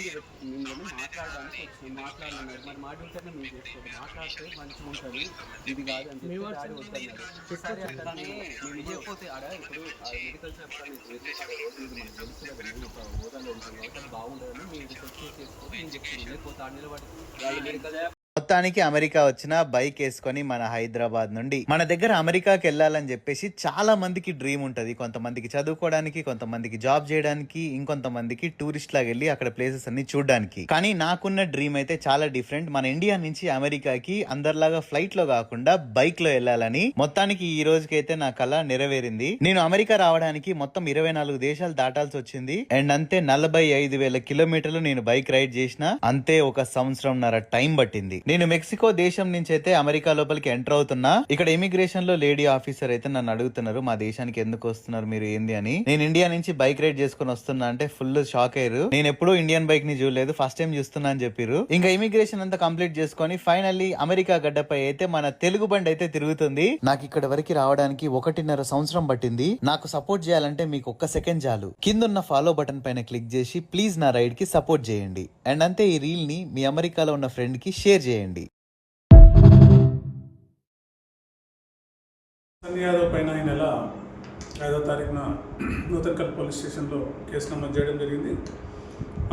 ఇబ్బంది పెట్టి మాట్లాడడానికి మరి మేము చేసుకోండి మాట్లాడితే మంచిగా ఉంటుంది ఇది కాదు అని చెప్పి డాడీ సరే అట్లానే మేము చేయకపోతే ఆడ ఇప్పుడు మెడికల్ షాప్ హోదాలో కాబట్టి అది బాగుండదని మీరు చెక్ చేసుకోండి నేను లేకపోతే ఆ నిలబడి మెడికల్ మొత్తానికి అమెరికా వచ్చిన బైక్ వేసుకొని మన హైదరాబాద్ నుండి మన దగ్గర అమెరికాకి వెళ్ళాలని చెప్పేసి చాలా మందికి డ్రీమ్ ఉంటది. కొంతమందికి చదువుకోవడానికి కొంతమందికి జాబ్ చేయడానికి ఇంకొంతమందికి టూరిస్ట్ లాగా వెళ్ళి అక్కడ ప్లేసెస్ అన్ని చూడడానికి. కానీ నాకున్న డ్రీమ్ అయితే చాలా డిఫరెంట్ మన ఇండియా నుంచి అమెరికాకి అందరిలాగా ఫ్లైట్లో కాకుండా బైక్లో వెళ్ళాలని మొత్తానికి ఈ రోజుకైతే నా కళ నెరవేరింది. నేను అమెరికా రావడానికి మొత్తం ఇరవై నాలుగు దేశాలు దాటాల్సి వచ్చింది. అండ్ అంతే నలభై ఐదు వేల కిలోమీటర్లు నేను బైక్ రైడ్ చేసిన అంతే ఒక సంవత్సరంన్నర టైం పట్టింది. నేను నేను మెక్సికో దేశం నుంచి అయితే అమెరికా లోపలికి ఎంటర్ అవుతున్నా. ఇక్కడ ఇమిగ్రేషన్లో లేడీ ఆఫీసర్ అయితే నన్ను అడుగుతున్నారు మా దేశానికి ఎందుకు వస్తున్నారు మీరు ఏంది అని? నేను ఇండియా నుంచి బైక్ రైడ్ చేసుకుని వస్తున్నా అంటే ఫుల్ షాక్ అయ్యారు. నేను ఎప్పుడూ ఇండియన్ బైక్ని చూడలేదు ఫస్ట్ టైం చూస్తున్నా అని చెప్పారు. ఇంకా ఇమిగ్రేషన్ అంతా కంప్లీట్ చేసుకొని ఫైనల్లీ అమెరికా గడ్డపై అయితే మన తెలుగు బండి అయితే తిరుగుతుంది. నాకు ఇక్కడ వరకు రావడానికి ఒకటిన్నర సంవత్సరం పట్టింది. నాకు సపోర్ట్ చేయాలంటే మీకు ఒక్క సెకండ్ చాలు. కిందున్న ఫాలో బటన్ పైన క్లిక్ చేసి ప్లీజ్ నా రైడ్కి సపోర్ట్ చేయండి. అండ్ అంతే ఈ రీల్ని మీ అమెరికాలో ఉన్న ఫ్రెండ్కి షేర్ చేయండి. చేయండి. యాదవ్ పైన ఈ నెల ఐదో తారీఖున నూతన్కల్ పోలీస్ స్టేషన్లో కేసు నమోదు చేయడం జరిగింది.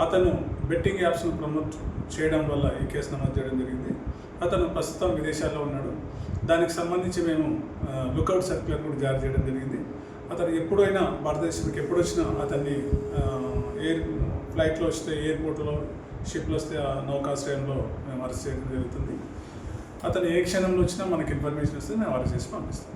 అతను బెట్టింగ్ యాప్స్ను ప్రమోట్ చేయడం వల్ల ఈ కేసు నమోదు చేయడం జరిగింది. అతను ప్రస్తుతం విదేశాల్లో ఉన్నాడు. దానికి సంబంధించి మేము లుకౌట్ సర్క్యులర్ కూడా జారీ చేయడం జరిగింది. అతను ఎప్పుడైనా భారతదేశానికి ఎప్పుడు వచ్చినా అతన్ని ఎయిర్ ఫ్లైట్లో వస్తే ఎయిర్పోర్ట్లో షిప్లో వస్తే ఆ నౌకాశ్రయంలో మేము అరెస్ట్ చేయడం జరుగుతుంది. అతను ఏ క్షణంలో వచ్చినా మనకి ఇన్ఫర్మేషన్ వస్తే మేము అరెస్ట్ చేసి పంపిస్తాం.